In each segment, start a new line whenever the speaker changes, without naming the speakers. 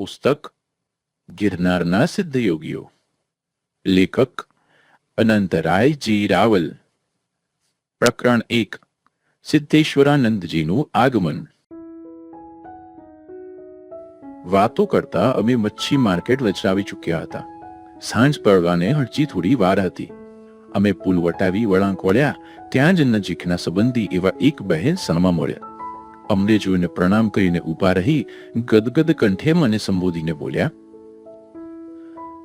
પુસ્તક ગિરનારના સિદ્ધયોગીઓ લેખક અનંતરાયજી રાવલ પ્રકરણ એક સિદ્ધેશ્વરાનંદજીનું આગમન વાતો કરતા અમે મચ્છી માર્કેટ વચરાવી ચૂક્યા હતા સાંજ પડવાને હજી થોડી વાર હતી અમે પુલ વટાવી વળાંક વળ્યા ત્યાં જ નજીકના સંબંધી એવા એક બહેન સણમાં મળ્યા અમને જોઈને પ્રણામ કરીને ઊભા રહી ગદગદ કંઠે મને સંબોધીને બોલ્યા,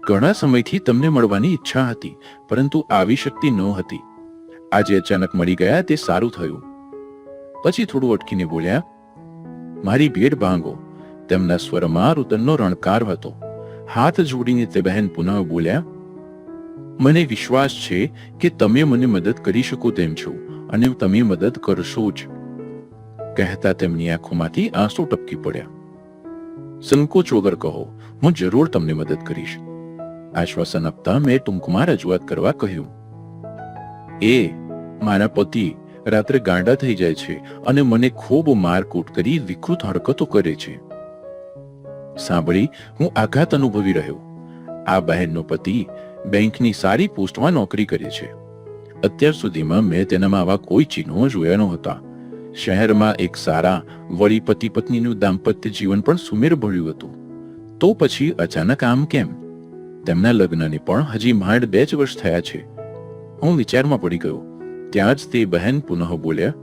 ઘણા સમયથી તમને મળવાની ઈચ્છા હતી, પરંતુ આવી શક્તિ ન હતી. આજે અચાનક મળી ગયા તે સારું થયું. પછી થોડું અટકીને બોલ્યા, મારી ભેટ ભાંગો તેમના સ્વરમાં રુદનનો રણકાર હતો. હાથ જોડીને તે બહેન પુનઃ બોલ્યા, મને વિશ્વાસ છે કે તમે મને મદદ કરી શકો તેમ છો, અને તમે મદદ કરશો જ. કહેતા તેમની આંખોમાંથી આંસુ ટપકી પડ્યા. સંકોચ વગર કહો, હું જરૂર તમને મદદ કરીશ. આશ્વાસન આપતા મેં ટૂંકમાં રજૂઆત કરવા કહ્યું. એ, મારા પતિ, રાત્રે ગાંડા થઈ જાય છે અને મને ખૂબ મારકૂટ કરી વિકૃત હરકતો કરે છે. સાંભળી, હું આઘાત અનુભવી રહ્યો. આ બહેનનો પતિ બેંકની સારી પોસ્ટમાં નોકરી કરે છે. અત્યાર સુધીમાં મેં તેનામાં આવા કોઈ ચિહ્નો જોયા નહોતા. શહેરમાં એક સારા વળી પતિ પત્નીનું દાંપત્ય જીવન પણ સુમેર ભર્યું હતું. તો પછી અચાનક આમ કેમ? તેમના લગ્નને પણ હજી માંડ બે જ વર્ષ થયા છે. હું વિચારમાં પડી ગયો. ત્યાં જ તે બહેન પુનઃ બોલ્યા,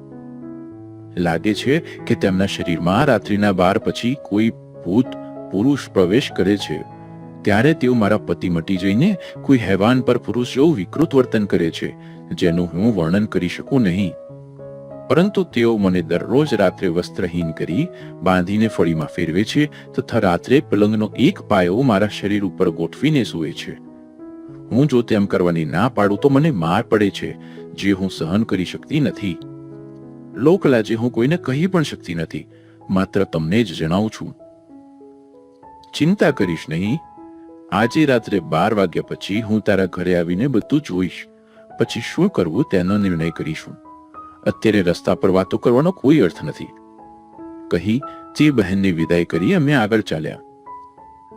લાગે છે કે તેમના શરીરમાં રાત્રિના બાર પછી કોઈ ભૂત પુરુષ પ્રવેશ કરે છે. ત્યારે તેઓ મારા પતિ મટી જઈને કોઈ હેવાન પર પુરુષ જેવું વિકૃત વર્તન કરે છે, જેનું હું વર્ણન કરી શકું નહીં. પરંતુ તેઓ મને દરરોજ રાત્રે વસ્ત્રહીન કરી બાંધીને ફળીમાં ફેરવે છે તથા રાત્રે પલંગનો એક પાયો મારા શરીર ઉપર ગોઠવીને સૂવે છે. હું જો તેમ કરવાની ના પાડું તો મને માર પડે છે, જે હું સહન કરી શકતી નથી. લોકલાજે હું કોઈને કહી પણ શકતી નથી, માત્ર તમને જ જણાવું છું. ચિંતા કરીશ નહીં. આજે રાત્રે બાર વાગ્યા પછી હું તારા ઘરે આવીને બધું જોઈશ. પછી શું કરવું તેનો નિર્ણય કરીશું. અત્યારે રસ્તા પર વાતો કરવાનો કોઈ અર્થ નથી. કહી તે બહેનની વિદાય કરી અમે આગળ ચાલ્યા.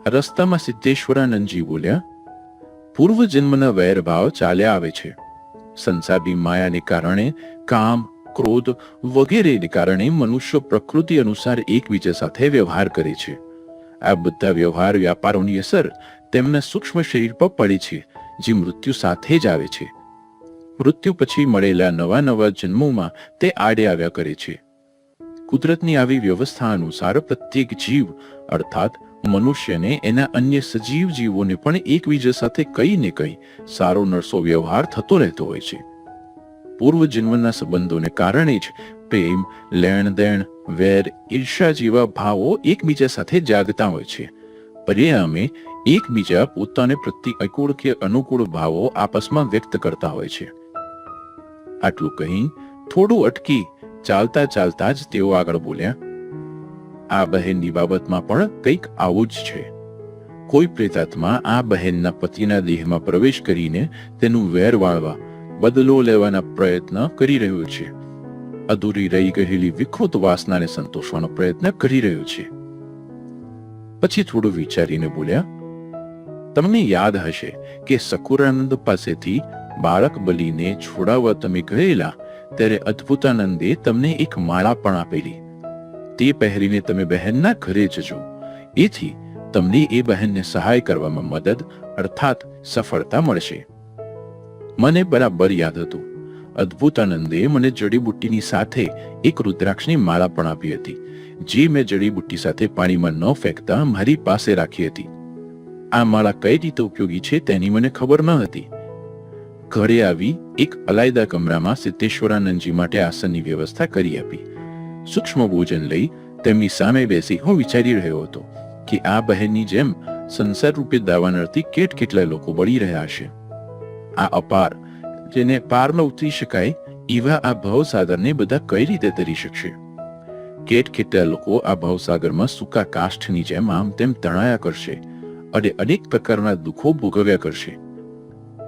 રસ્તામાં સિદ્ધેશ્વરાનંદજી બોલ્યા, પૂર્વ જન્મના વૈરભાવ ચાલ્યા આવે છે. સંસારની માયાને કારણે કામ, ક્રોધ વગેરેને કારણે મનુષ્ય પ્રકૃતિ અનુસાર એકબીજા સાથે વ્યવહાર કરે છે. આ બધા વ્યવહાર વ્યાપારોની અસર તેમના સૂક્ષ્મ શરીર પર પડે છે, જે મૃત્યુ સાથે જ આવે છે. મૃત્યુ પછી મળેલા નવા નવા જન્મોમાં તે આડે આવ્યા કરે છે. કુદરતની આવી વ્યવસ્થા અનુસાર પ્રત્યેક જીવ, અર્થાત મનુષ્યને એના અન્ય સજીવ જીવોને પણ એકબીજા સાથે કઈ ને કઈ સારો નરસો વ્યવહાર થતો રહેતો હોય છે. પૂર્વ જન્મના સંબંધોને કારણે જ પ્રેમ લેણ દેણ વેર ઈર્ષા જેવા ભાવો એકબીજા સાથે જાગતા હોય છે. પરિણામે એકબીજા પોતાને પ્રત્યે અકૂળ કે અનુકૂળ ભાવો આપસમાં વ્યક્ત કરતા હોય છે. આટલું કહી થોડું અટકી ચાલતા ચાલતા જ તેઓ આગળ બોલ્યા, આ બહેનની બાબતમાં પણ કંઈક આવું જ છે. કોઈ પ્રેતાત્મા આ બહેનના પતિના દેહમાં પ્રવેશ કરીને તેનું વેર વાળવા બદલો લેવાના પ્રયત્ન કરી રહ્યો છે. અધૂરી રહી ગયેલી વિકૃત વાસનાને સંતોષવાનો પ્રયત્ન કરી રહ્યો છે. પછી થોડું વિચારીને બોલ્યા, તમને યાદ હશે કે સકુરાનંદ પાસેથી બાળક બલીને છોડાવવા તમે ગયેલા, ત્યારે અદ્ભુતાનંદે તમને એક માળા પણ આપેલી. તે પહેરીને તમે બહેનના ઘરે જજો. એથી તમને એ બહેનને સહાય કરવામાં મદદ, અર્થાત સફળતા મળશે. મને બરાબર યાદ હતું. અદ્ભુતાનંદે મને જડીબુટ્ટીની સાથે એક રુદ્રાક્ષની માળા પણ આપી હતી, જે મેં જડીબુટ્ટી સાથે પાણીમાં ન ફેંકતા મારી પાસે રાખી હતી. આ માળા કઈ રીતે ઉપયોગી છે તેની મને ખબર ન હતી. ઘરે આવી એક અલાયદા કમરામાં સિદ્ધેશ્વરાનંદજી માટે આસનની વ્યવસ્થા કરી આપી. સૂક્ષ્મ ભોજન લઈ તેમની સામે બેસી હું વિચારી રહ્યો હતો કે આ બહેનની જેમ સંસાર રૂપે દાવાનળથી કેટ કેટલા લોકો બળી રહ્યા છે આ અપાર, જેને પાર ન ઉતરી શકાય, એવા આ ભવસાગરને બધા કઈ રીતે તરી શકશે? કેટ કેટલા લોકો આ ભવસાગરમાં સૂકા કાષ્ઠની જેમ આમ તેમ તણાયા કરશે અને અનેક પ્રકારના દુઃખો ભોગવ્યા કરશે.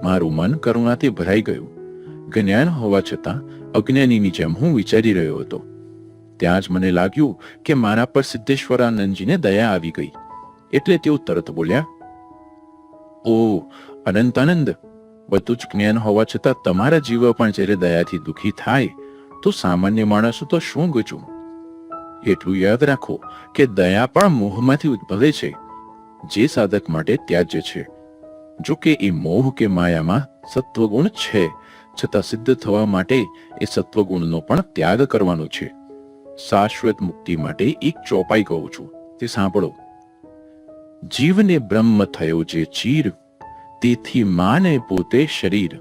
મારું મન કરુણાથી ભરાઈ ગયું. જ્ઞાન હોવા છતાં અજ્ઞાનીની જેમ હું વિચારી રહ્યો હતો. ત્યાં જ મને લાગ્યું કે મારા પર સિદ્ધેશ્વરાનંદજીને દયા આવી ગઈ. એટલે તેઓ તરત બોલ્યા, ઓ અનંતાનંદ, બધું જ જ્ઞાન હોવા છતાં તમારા જીવ પણ જ્યારે દયાથી દુઃખી થાય, તો સામાન્ય માણસો તો શું ગજું? એટલું યાદ રાખો કે દયા પણ મોહમાંથી ઉદ્ભવે છે. જે સાધક માટે ત્યાજ્ય છે. જો કે એ મોહ કે માયામાં સત્વગુણ છે, છતાં સિદ્ધ થવા માટે એ સત્વગુણનો પણ ત્યાગ કરવાનો છે. શાશ્વત મુક્તિ માટે એક ચોપાઈ કહું છું, તે સાંભળો. જીવને બ્રહ્મ થયો જે ચીર, તેથી માને પોતે શરીર.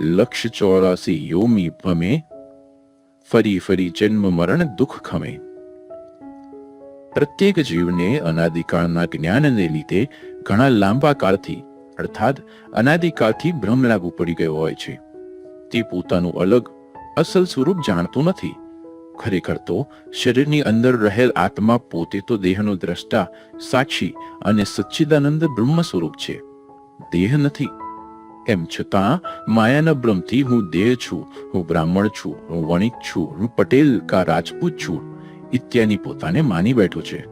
લક્ષ ચોરાસી યોમી ભમે, ફરી ફરી જન્મ મરણ દુઃખ ખમે. પ્રત્યેક જીવને અનાદિકાળના જ્ઞાનને લીધે ઘણા લાંબા કાળથી અર્થાત અનાદિકાળથી ભ્રમ લાગુ પડી ગયો હોય છે. તે પોતાનું અલગ, અસલ સ્વરૂપ જાણતું નથી. ખરેખર તો શરીરની અંદર રહેલ આત્મા પોતે તો દેહનો દ્રષ્ટા, સાક્ષી અને સચ્ચિદાનંદ બ્રહ્મ સ્વરૂપ છે. દેહ નથી. એમ છતાં માયાના ભ્રમથી હું દેહ છું, હું બ્રાહ્મણ છું, હું વણિક છું, હું પટેલ કા રાજપૂત છું, ઇત્યાદિ પોતાને માની બેઠો છે.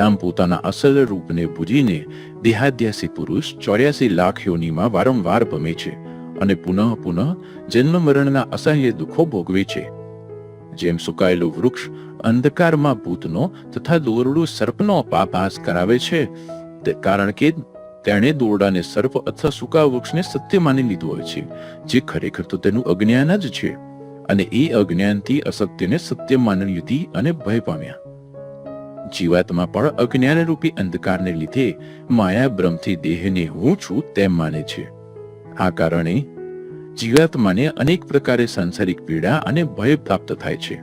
આમ પોતાના અસલ રૂપને ભૂજીને દેહાદ્યાસી પુરુષ ચોર્યાસી લાખ યોનીમાં વારંવાર ભમે છે અને પુનઃ પુનઃ જન્મ મરણના અસહ્ય દુઃખો ભોગવે છે. જેમ સુકાયેલું વૃક્ષ અંધકારમાં ભૂતનો તથા દોરડું સર્પનો પાપાસ કરાવે છે કારણ કે તેણે દોરડાને સર્પ અથવા સૂકા વૃક્ષને સત્ય માની લીધું હોય છે, જે ખરેખર તો તેનું અજ્ઞાન જ છે. અને એ અજ્ઞાનથી અસત્યને સત્ય માની લીધી અને ભય પામ્યા. જીવાત્મા પણ અજ્ઞાન રૂપી અંધકારને લીધે માયા ભ્રમથી દેહને હું છું તેમ માને છે. આ કારણે જીવાત્માને અનેક પ્રકારે સાંસારિક પીડા અને ભય પ્રાપ્ત થાય છે.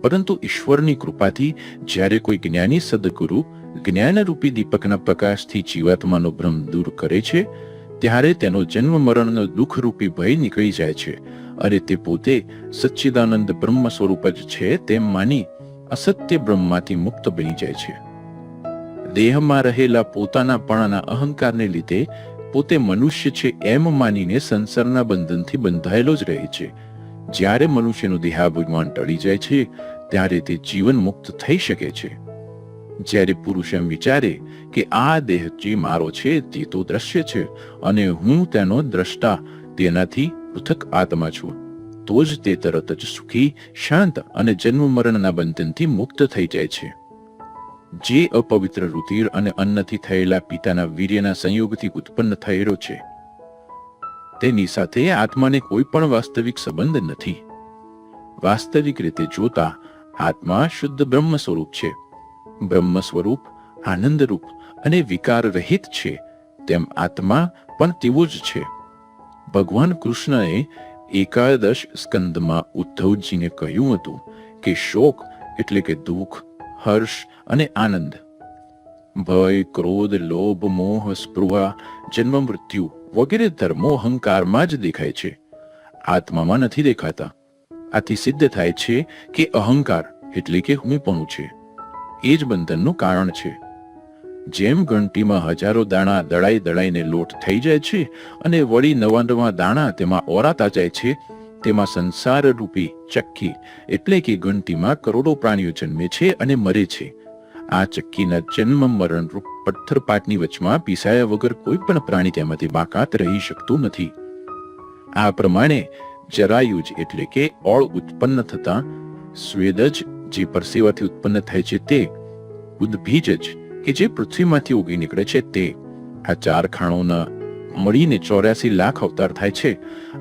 પરંતુ ઈશ્વરની કૃપાથી જ્યારે કોઈ જ્ઞાની સદગુરુ જ્ઞાનરૂપી દીપકના પ્રકાશથી જીવાત્માનો ભ્રમ દૂર કરે છે, ત્યારે તેનો જન્મ મરણનો દુઃખરૂપી ભય નીકળી જાય છે અને તે પોતે સચ્ચિદાનંદ બ્રહ્મ સ્વરૂપ જ છે તેમ માની અસત્ય બ્રહ્માથી મુક્ત બની જાય છે. દેહમાં રહેલા પોતાના પણાના અહંકારને લીધે પોતે મનુષ્ય છે એમ માનીને સંસારના બંધનથી બંધાયેલો જ રહે છે. જ્યારે મનુષ્યનું દેહાભિમાન ટળી જાય છે, ત્યારે તે જીવન મુક્ત થઈ શકે છે. જ્યારે પુરુષ એમ વિચારે કે આ દેહ જે મારો છે, તે તો દ્રશ્ય છે અને હું તેનો દ્રષ્ટા, તેનાથી પૃથક આત્મા છું. તો જ તે તરત જ સુખી, શાંત અને જન્મ મરણના બંધનથી મુક્ત થઈ જાય છે. જે અપવિત્ર રુધિર અને અન્નથી થયેલા પિતાના વીર્યના સંયોગથી ઉત્પન્ન થયેલો છે. તેની સાથે આત્માને કોઈ પણ વાસ્તવિક સંબંધ નથી. વાસ્તવિક રીતે જોતા આત્મા શુદ્ધ બ્રહ્મ સ્વરૂપ છે. બ્રહ્મ સ્વરૂપ આનંદરૂપ અને વિકાર રહિત છે. તેમ આત્મા પણ તેવો જ છે. ભગવાન કૃષ્ણએ એકાદશ સ્કંદમાં ઉદ્ધવજીને કહ્યું હતું કે શોક એટલે કે દુઃખ, હર્ષ અને આનંદ. ભય, ક્રોધ, લોભ, મોહ, સ્પૃહા જન્મ મૃત્યુ વગેરે ધર્મો અહંકારમાં જ દેખાય છે. આત્મામાં નથી દેખાતા. આથી સિદ્ધ થાય છે કે અહંકાર એટલે કે હુમીપણું છે. એ જ બંધનનું કારણ છે. જેમ ઘંટીમાં હજારો દાણા દળાઈ દળાઈને લોટ થઈ જાય છે અને વળી નવા નવા દાણા તેમાં ઓરાતા જાય છે, તેમાં સંસાર રૂપી ચક્કી એટલે કે ઘંટીમાં કરોડો પ્રાણીઓ જન્મે છે અને મરે છે. આ ચક્કીના જન્મ મરણ રૂપ પથ્થર વચમાં પીસાયા વગર કોઈ પણ પ્રાણી તેમાંથી બાકાત રહી શકતું નથી. આ પ્રમાણે જરાયુજ એટલે કે ઓળ ઉત્પન્ન થતા સ્વેદજ જે પરસેવાથી ઉત્પન્ન થાય છે તે ઉદ્ભીજ જ કે જે પૃથ્વીમાંથી ઉગી નીકળે છે તે. આ ચાર ખાણોના મળીને ચોર્યાસી લાખ અવતાર થાય છે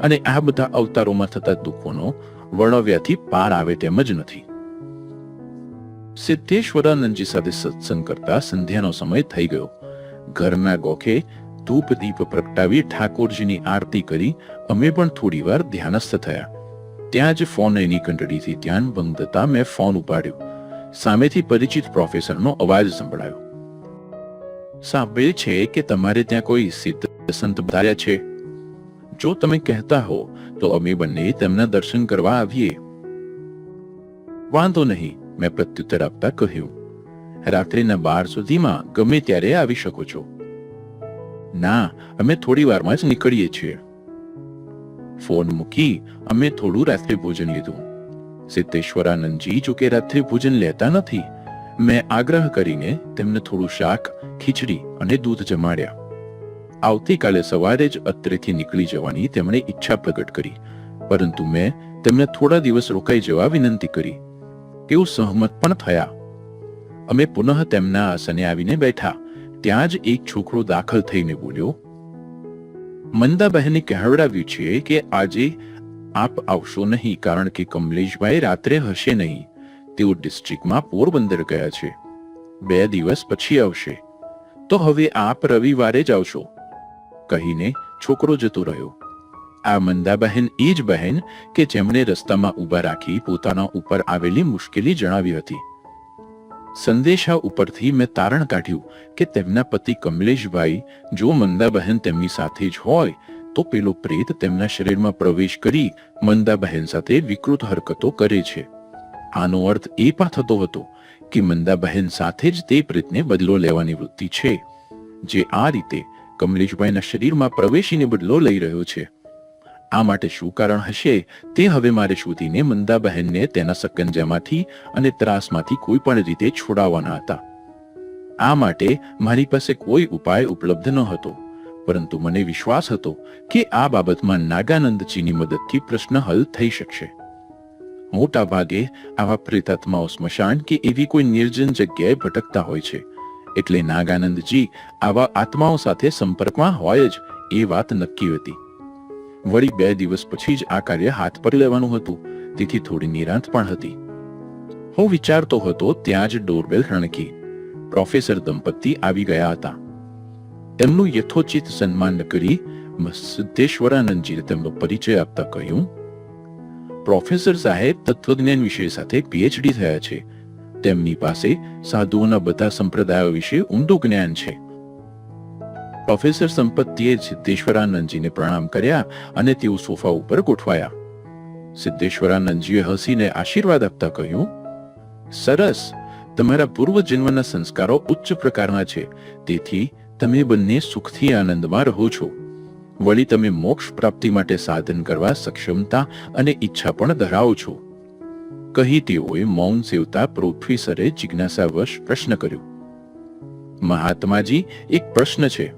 અને આ બધા અવતારોમાં થતા દુઃખોનો વર્ણવ્યાથી પાર આવે તેમ જ નથી. સિદ્ધેશ્વરાનંદજી સાથે સત્સંગ કરતા સંધ્યાનો સમય થઈ ગયો. ઘરના ગોખે ધૂપ દીપ પ્રગટાવી ઠાકોરજીની આરતી કરી અમે પણ થોડી વાર ધ્યાનસ્થ થયા. ત્યાં જ ફોન એની કંટડીથી ધ્યાન ભંગ થતા મેં ફોન ઉપાડ્યો. સામેથી પરિચિત પ્રોફેસરનો અવાજ સંભળાયો. સાંભળ્યું છે કે તમારે ત્યાં કોઈ સિદ્ધ સંત બતાવ્યા છે? જો તમે કહેતા હો, તો અમે બંને તેમના દર્શન કરવા આવીએ. વાંધો નહીં, મેં પ્રત્યુત્તર આપતા કહ્યું. રાત્રિના બાર સુધીમાં ગમે ત્યારે આવી શકો છો. ના, અમે થોડી વારમાં જ નીકળીએ છીએ. ફોન મૂકી અમે થોડું રાત્રિ ભોજન લીધું. સિદ્ધેશ્વરાનંદજી જો કે રાત્રિ ભોજન લેતા નથી. મેં આગ્રહ કરીને તેમને થોડું શાક ખીચડી અને દૂધ જમાડ્યા. આવતીકાલે સવારે જ અત્રેથી નીકળી જવાની તેમણે ઈચ્છા પ્રગટ કરી, પરંતુ મેં તેમને થોડા દિવસ રોકાઈ જવા વિનંતી કરી. તેઓ સહમત પણ થયા. અમે પુનઃ તેમના આસને આવીને બેઠા. ત્યાં જ એક છોકરો દાખલ થઈને બોલ્યો, મંદાબહેને કહેવડાવ્યું છે કે આજે આપ આવશો નહીં, કારણ કે કમલેશભાઈ રાત્રે હશે નહીં. તેઓ ડિસ્ટ્રિક્ટમાં પોરબંદર ગયા છે. બે દિવસ પછી આવશે. તો હવે આપ રવિવારે જ આવશો કહીને છોકરો જતો રહ્યો. આ મંદાબહેન એ જ બહેન કે જેમણે રસ્તામાં ઊભા રાખી પોતાના ઉપર આવેલી મુશ્કેલી જણાવી હતી. સંદેશા ઉપરથી મેં તારણ કાઢ્યું કે તેમના પતિ કમલેશભાઈ જો મંદાબહેન તેમની સાથે જ હોય, તો પેલો પ્રેત તેમના શરીરમાં પ્રવેશ કરી મંદાબહેન સાથે વિકૃત હરકતો કરે છે. આનો અર્થ એ પણ થતો હતો કે મંદાબહેન સાથે જ તે પ્રેતને બદલો લેવાની વૃત્તિ છે, જે આ રીતે કમલેશભાઈના શરીરમાં પ્રવેશીને બદલો લઈ રહ્યો છે. આ માટે શું કારણ હશે તે હવે મારે શોધીને મંદાબહેનને તેના સકંજામાંથી અને ત્રાસમાંથી કોઈ પણ રીતે છોડાવવાના હતા. આ માટે મારી પાસે કોઈ ઉપાય ઉપલબ્ધ ન હતો, પરંતુ મને વિશ્વાસ હતો કે આ બાબતમાં નાગાનંદજીની મદદથી પ્રશ્ન હલ થઈ શકશે. મોટા ભાગે આવા પ્રેતાત્માઓ સ્મશાન કે એવી કોઈ નિર્જન જગ્યાએ ભટકતા હોય છે. એટલે નાગાનંદજી આવા આત્માઓ સાથે સંપર્કમાં હોય જ એ વાત નક્કી હતી. વળી બે દિવસ પછી જ આ કાર્ય હાથ પર લેવાનું હતું. તેથી થોડી નિરાંત પણ હતી. હું વિચારતો હતો ત્યાં જ ડોરબેલ રણકી પ્રોફેસર દંપતી આવી ગયા હતા. તેમનું યથોચિત સન્માન કરી સિદ્ધેશ્વરાનંદજીએ તેમનો પરિચય આપતા કહ્યું પ્રોફેસર સાહેબ તત્વજ્ઞાન વિષય સાથે પીએચડી થયા છે. તેમની પાસે સાધુઓના બધા સંપ્રદાયો વિશે ઊંડું જ્ઞાન છે. પ્રોફેસર સંપત્તિએ સિદ્ધેશ્વરાનંદજીને પ્રણામ કર્યા અને તેઓ સોફા ઉપર ગોઠવાયા. સિદ્ધેશ્વરાનંદજીએ હસીને આશીર્વાદ આપતા કહ્યું, સરસ, તમારા પૂર્વ જન્મના સંસ્કારો ઉચ્ચ પ્રકારના છે. તેથી તમે બંને સુખથી આનંદમાં રહો છો. વળી તમે મોક્ષ પ્રાપ્તિ માટે સાધન કરવા સક્ષમતા અને ઈચ્છા પણ ધરાવો છો. કહી તેઓએ મૌન સેવતા પ્રોફેસરે જિજ્ઞાસાવશ પ્રશ્ન કર્યો. મહાત્માજી, એક પ્રશ્ન છે.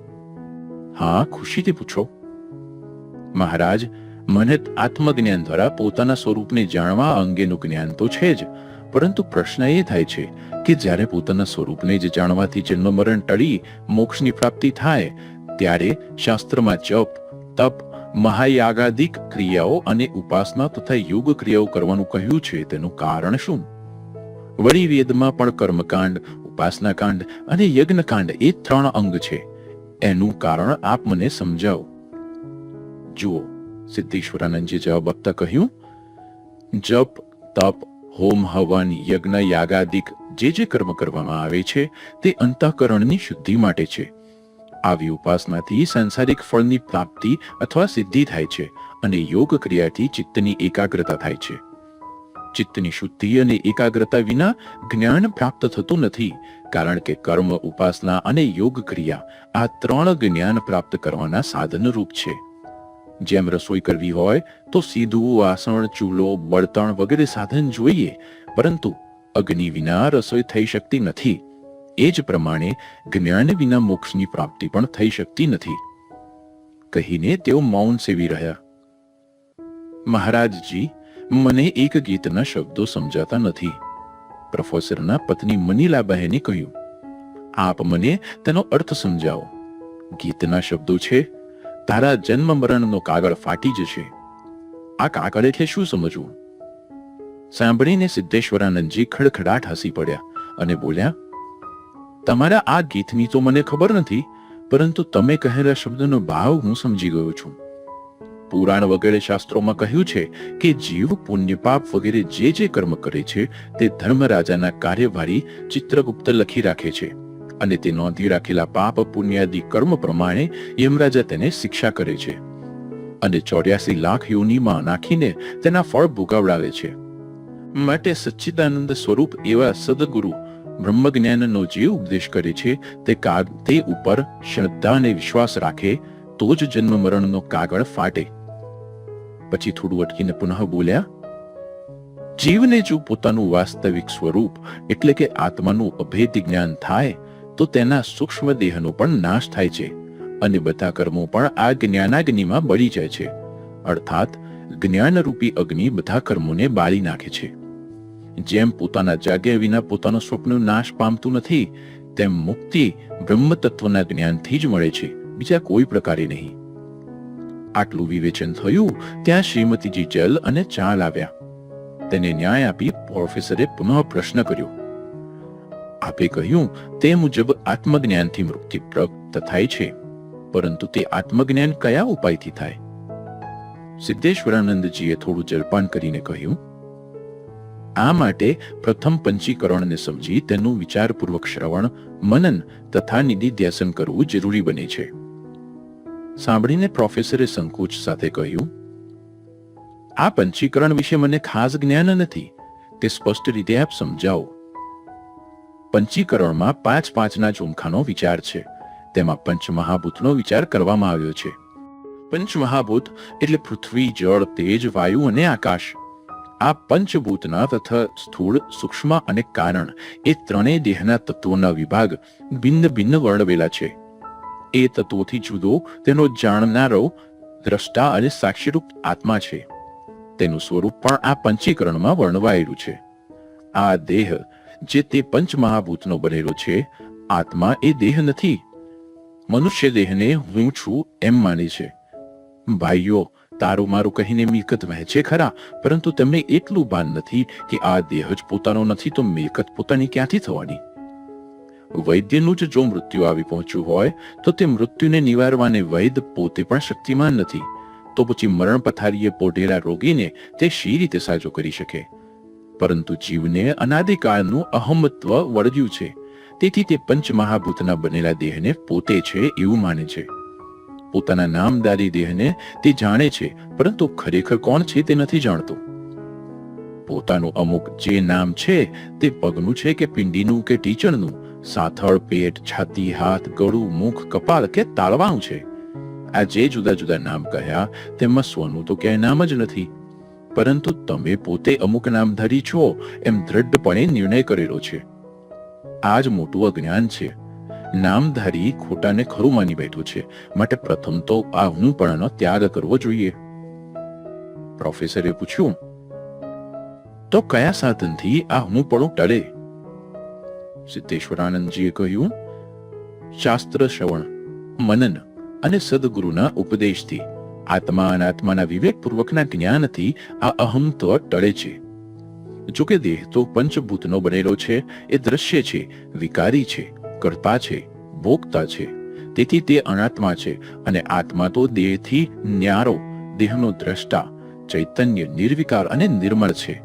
હા, ખુશીથી પૂછો. મહારાજ, મને આત્મજ્ઞાન દ્વારા પોતાના સ્વરૂપને જાણવા અંગેનું જ્ઞાન તો છે જ, પરંતુ પ્રશ્ન એ થાય છે કે જ્યારે પોતાના સ્વરૂપને જ જાણવાથી જન્મ મરણ ટળી, મોક્ષની પ્રાપ્તિ થાય ત્યારે શાસ્ત્રમાં જપ, તપ, મહાયાગાદિક ક્રિયાઓ અને ઉપાસના તથા યોગ ક્રિયાઓ કરવાનું કહ્યું છે. તેનું કારણ શું? વળી વેદમાં પણ કર્મકાંડ ઉપાસના કાંડ અને યજ્ઞકાંડ એ ત્રણ અંગ છે. એનું કારણ આપ મને સમજાવો. જુઓ, સિદ્ધેશ્વરાનંદજી જવાબ આપતા કહ્યું, જપ, તપ, હોમ હવન, યજ્ઞ, યાગાદિક જે જે કર્મ કરવામાં આવે છે તે અંતઃકરણની શુદ્ધિ માટે છે. આવી ઉપાસનાથી સાંસારિક ફળની પ્રાપ્તિ અથવા સિદ્ધિ થાય છે અને યોગ ક્રિયાથી ચિત્તની એકાગ્રતા થાય છે. ચિત્તની શુદ્ધિ અને એકાગ્રતા વિના જ્ઞાન પ્રાપ્ત થતું નથી, કારણ કે કર્મ, ઉપાસના અને યોગ ક્રિયા આ ત્રણ જ્ઞાન પ્રાપ્ત કરવાના સાધન રૂપ છે. જેમ રસોઈ કરવી હોય, તો સીધું વાસણ, ચૂલો, બળતણ વગેરે સાધન જોઈએ, પરંતુ અગ્નિ વિના રસોઈ થઈ શકતી નથી. એ જ પ્રમાણે જ્ઞાન વિના મોક્ષની પ્રાપ્તિ પણ થઈ શકતી નથી. કહીને તેઓ મૌન સેવી રહ્યા. મહારાજજી, મને એક ગીતના શબ્દો સમજાતા નથી. પ્રોફેસરના પત્ની મનીલાબહેને કહ્યું, આપ મને તેનો અર્થ સમજાવો. ગીતના શબ્દો છે, તારા જન્મ મરણનો કાગળ ફાટી જશે. આ કાગળ એટલે શું સમજવું? સાંભળીને સિદ્ધેશ્વરાનંદજી ખડખડાટ હસી પડ્યા અને બોલ્યા તમારા આ ગીતની તો મને ખબર નથી, પરંતુ તમે કહેલા શબ્દનો ભાવ હું સમજી ગયો છું. પુરાણ વગેરે શાસ્ત્રોમાં કહ્યું છે કે જીવ પુણ્ય પાપ વગેરે જે જે કર્મ કરે છે, તે ધર્મરાજાના કાર્યભારી ચિત્રગુપ્ત લખી રાખે છે. અને તે નોંધી રાખેલા પાપ પુણ્યાદિ કર્મ પ્રમાણે યમરાજા તેને શિક્ષા કરે છે. અને ચોર્યાસી લાખ યોનીમાં નાખીને તેના ફળ ભોગાવડાવે છે. માટે સચ્ચિદાનંદ સ્વરૂપ એવા સદગુરુ બ્રહ્મજ્ઞાનનો જે ઉપદેશ કરે છે તે કાગ તે ઉપર શ્રદ્ધા અને વિશ્વાસ રાખે, તો જ જન્મ મરણનો કાગળ ફાટે. પછી થોડું અટકીને પુનઃ બોલ્યા, જીવને જો પોતાનું વાસ્તવિક સ્વરૂપ એટલે કે આત્માનું અભેદ જ્ઞાન થાય, તો તેના સૂક્ષ્મ દેહનો પણ નાશ થાય છે અને બધા કર્મો પણ આ જ્ઞાનાગ્નિમાં બળી જાય છે. અર્થાત, જ્ઞાનરૂપી અગ્નિ બધા કર્મોને બાળી નાખે છે. જેમ પોતાના જાગ્યા વિના પોતાનો સ્વપ્ન નાશ પામતું નથી, તેમ મુક્તિ બ્રહ્મ તત્વના જ્ઞાનથી જ મળે છે. બીજા કોઈ પ્રકારે નહીં. આટલું વિવેચન થયું, ત્યાં શ્રીમતીજી જલ અને ચા લાવ્યા તેને ન્યાય આપી પ્રોફેસરે પુનઃ પ્રશ્ન કર્યો. આપે કહ્યું, તે મુજબ આત્મજ્ઞાનથી મુક્તિ પ્રાપ્ત થાય છે. પરંતુ તે આત્મજ્ઞાન કયા ઉપાયથી થાય? સિદ્ધેશ્વરાનંદજીએ થોડું જલપાન કરીને કહ્યું આ માટે પ્રથમ પંચીકરણને સમજી તેનું વિચારપૂર્વક શ્રવણ, મનન તથા નિધિ ધ્યાસન કરવું જરૂરી બને છે. સાંભળીને પ્રોફેસરે સંકોચ સાથે કહ્યું, આ પંચીકરણ વિશે મને ખાસ જ્ઞાન નથી. તે સ્પષ્ટ રીતે આપ સમજાવો. પંચીકરણમાં પાંચ પાંચના ઝુમખાનો વિચાર છે. તેમાં પંચમહાભૂતનો વિચાર કરવામાં આવ્યો છે. પંચમહાભૂત એટલે પૃથ્વી, જળ, તેજ, વાયુ અને આકાશ. આ પંચભૂતના તથા સ્થૂળ સૂક્ષ્મ અને કારણ એ ત્રણેય દેહના તત્વોના વિભાગ ભિન્ન ભિન્ન વર્ણવેલા છે. એ તત્વોથી જુદો તેનો જાણનારો, દ્રષ્ટા અને સાક્ષીરૂપ આત્મા છે. તેનું સ્વરૂપ પણ આ પંચીકરણમાં વર્ણવાયેલું છે. આ દેહ જે તે પંચમહાભૂતનો બનેલો છે, આત્મા એ દેહ નથી. મનુષ્ય દેહને હું છું એમ માને છે. ભાઈઓ તારું મારું કહીને મિલકત વહેંચે ખરા, પરંતુ તેમને એટલું ભાન નથી કે આ દેહ જ પોતાનો નથી તો મિલકત પોતાની ક્યાંથી થવાની? વૈદ્યનું જ જો મૃત્યુ આવી પહોંચ્યું હોય, તો તે મૃત્યુને નિવારવાને વૈદ પોતે પણ શક્તિમાન નથી. તો પછી મરણ પથારીએ પોઢેલા રોગીને તે શી રીતે સાજો કરી શકે? પરંતુ જીવને અનાદિકાળનું અહમત્વ વળગ્યું છે. તેથી તે પંચમહાભૂતના બનેલા દેહને પોતે છે એવું માને છે. પોતાના નામદારી દેહને તે જાણે છે, પરંતુ ખરેખર કોણ છે તે નથી જાણતો. પોતાનું અમુક જે નામ છે તે પગનું છે કે પિંડીનું કે ટીચણનું સાથળ, પેટ, છાતી, હાથ, ગળું, મુખ, કપાળ કે તાળવાનું છે. આ જે જુદા જુદા નામ કહ્યા, તેમાં સ્વનું તો ક્યાંય નામ જ નથી. પરંતુ તમે પોતે અમુક નામધારી છો, એમ દ્રઢપણે નિર્ણય કરેલો છે. આ જ મોટું અજ્ઞાન છે. નામધારી ખોટાને ખરું માની બેઠો છે. માટે પ્રથમ તો આ હુંપણાનો ત્યાગ કરવો જોઈએ. પ્રોફેસરે પૂછ્યું, તો કયા સાધનથી આ હુંપણું ટળે? સિદ્ધેશ્વરાનંદજીએ કહ્યું, શાસ્ત્ર શ્રવણ, મનન અને સદગુરુના ઉપદેશથી આત્મા અનાત્માના વિવેકપૂર્વકના જ્ઞાનથી આ અહમત્વ ટળે છે. જોકે દેહ તો પંચભૂતનો બનેલો છે, એ દ્રશ્ય છે, વિકારી છે. કર્તા છે, ભોગતા છે. તેથી તે અનાત્મા છે અને આત્મા તો દેહથી ન્યારો, દેહનો દ્રષ્ટા, ચૈતન્ય, નિર્વિકાર અને નિર્મળ છે.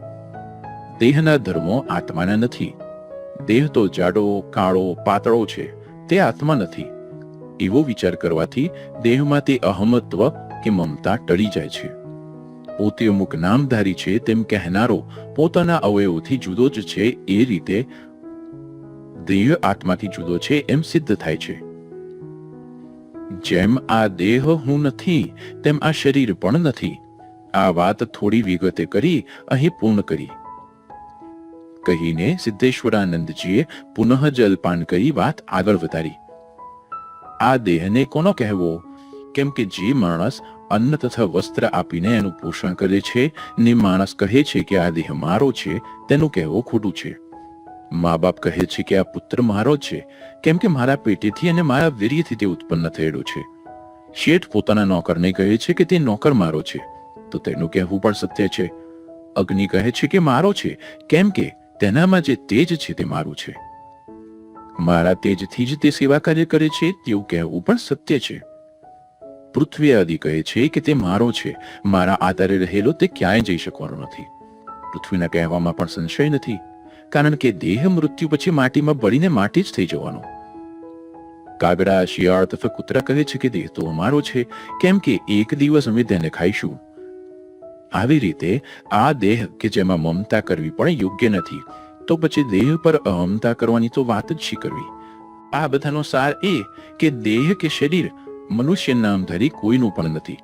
દેહના ધર્મો આત્માના નથી. દેહ તો જાડો, કાળો, પાતળો છે, તે આત્મા નથી. એવો વિચાર કરવાથી દેહમાં તે અહમત્વ કે મમતા ટળી જાય છે. પોતે અમુક નામધારી છે તેમ કહેનારો પોતાના અવયવોથી જુદો જ છે એ રીતે દેહ આત્માથી જુદો છે એમ સિદ્ધ થાય છે. જેમ આ દેહ હું નથી, તેમ આ શરીર પણ નથી. આ વાત થોડી વિગતે કરી, અહીં પૂર્ણ કરી. કહીને સિદ્ધેશ્વરાનંદજીએ પુનઃ જલપાન કરી વાત આગળ વધારી. આ દેહને કોનો કહેવો? કેમ કે જે માણસ અન્ન તથા વસ્ત્ર આપીને એનું પોષણ કરે છે, ને માણસ કહે છે કે આ દેહ મારો છે, તેનું કહેવું ખોટું છે. મા બાપ કહે છે કે આ પુત્ર મારો છે, કેમ કે મારા પેટેથી અને મારા વીર્યથી તે ઉત્પન્ન થયેલું છે. શેઠ પોતાના નોકરને કહે છે કે તે નોકર મારો છે. તો તેનું કહેવું પણ સત્ય છે. અગ્નિ કહે છે કે મારો છે, કેમ કે તેનામાં જે તેજ છે તે મારું છે. મારા તેજથી જ તે સેવા કાર્ય કરે છે તેવું કહેવું પણ સત્ય છે. પૃથ્વી આદિ કહે છે કે તે મારો છે, મારા આધારે રહેલો તે ક્યાંય જઈ શકવાનો નથી. પૃથ્વીના કહેવામાં પણ સંશય નથી. કારણ કે દેહ મૃત્યુ પછી માટીમાં બળીને માટી જ થઈ જવાનો. કાગડા, શિયાળ તથા કૂતરા કહે છે કે દેહ તો અમારો છે, કેમ કે એક દિવસ અમે તેને ખાઈશું. આવી રીતે આ દેહ કે જેમાં મમતા કરવી પણ યોગ્ય નથી, તો પછી દેહ પર અહમતા કરવાની તો વાત જ શી કરવી? આ બધાનો સાર એ કે દેહ કે શરીર મનુષ્ય નામધારી કોઈનું પણ નથી.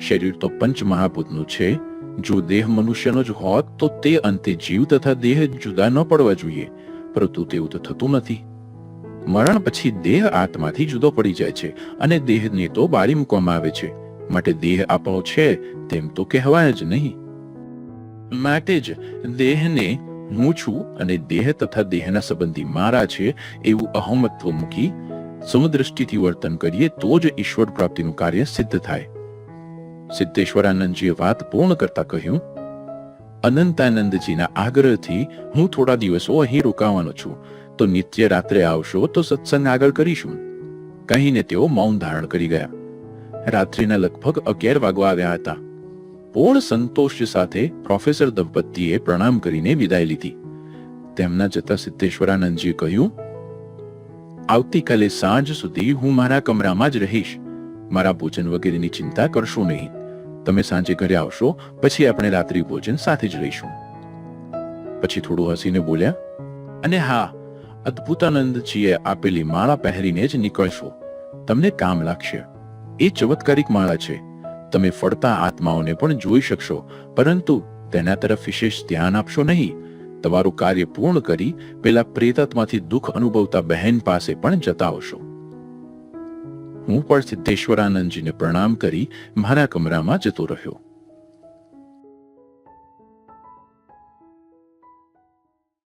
શરીર તો પંચ મહાભૂતનું છે જો દેહ મનુષ્યનો જ હોત, તો તે અંતે જીવ તથા દેહ જુદા ન પડવા જોઈએ, પરંતુ તેવું તો થતું નથી. મરણ પછી દેહ આત્માથી જુદો પડી જાય છે અને દેહને તો બાળી મૂકવામાં આવે છે. માટે દેહ આપણો છે, તેમ તો કહેવાય જ નહીં. માટે જ દેહને હું છું અને દેહ તથા દેહના સંબંધી મારા છે, એવું અહમત્વ મૂકી સમદ્રષ્ટિથી વર્તન કરીએ, તો જ ઈશ્વર પ્રાપ્તિનું કાર્ય સિદ્ધ થાય. સિદ્ધેશ્વરાનંદજીએ વાત પૂર્ણ કરતા કહ્યું, અનંતાનંદજીના આગ્રહથી હું થોડા દિવસો અહીં રોકાવાનો છું. તો નિત્ય રાત્રે આવશો તો સત્સંગ આગળ કરીશું. કહીને તેઓ મૌન ધારણ કરી ગયા. રાત્રિના લગભગ અગિયાર વાગવા આવ્યા હતા. પૂર્ણ સંતોષ સાથે પ્રોફેસર દંપતીએ પ્રણામ કરીને વિદાય લીધી. તેમના જતા સિદ્ધેશ્વરાનંદજીએ કહ્યું, આવતીકાલે સાંજ સુધી હું મારા કમરામાં જ રહીશ. મારા ભોજન વગેરેની ચિંતા કરશો નહીં. તમે સાંજે ઘરે આવશો, પછી આપણે રાત્રિ ભોજન સાથે જ રહીશું. પછી થોડું હસીને બોલ્યા, અને હા, અદ્ભુતાનંદજીએ આપેલી માળા પહેરીને જ નીકળશો. તમને કામ લાગશે. એ ચમત્કારિક માળા છે. તમે ફરતા આત્માઓને પણ જોઈ શકશો, પરંતુ તેના તરફ વિશેષ ધ્યાન આપશો નહીં. તમારું કાર્ય પૂર્ણ કરી પેલા પ્રેતાત્માથી દુઃખ અનુભવતા બહેન પાસે પણ જતા આવશો. હું પણ સિદ્ધેશ્વરાનંદજીને પ્રણામ કરી મારા કમરામાં જતો રહ્યો.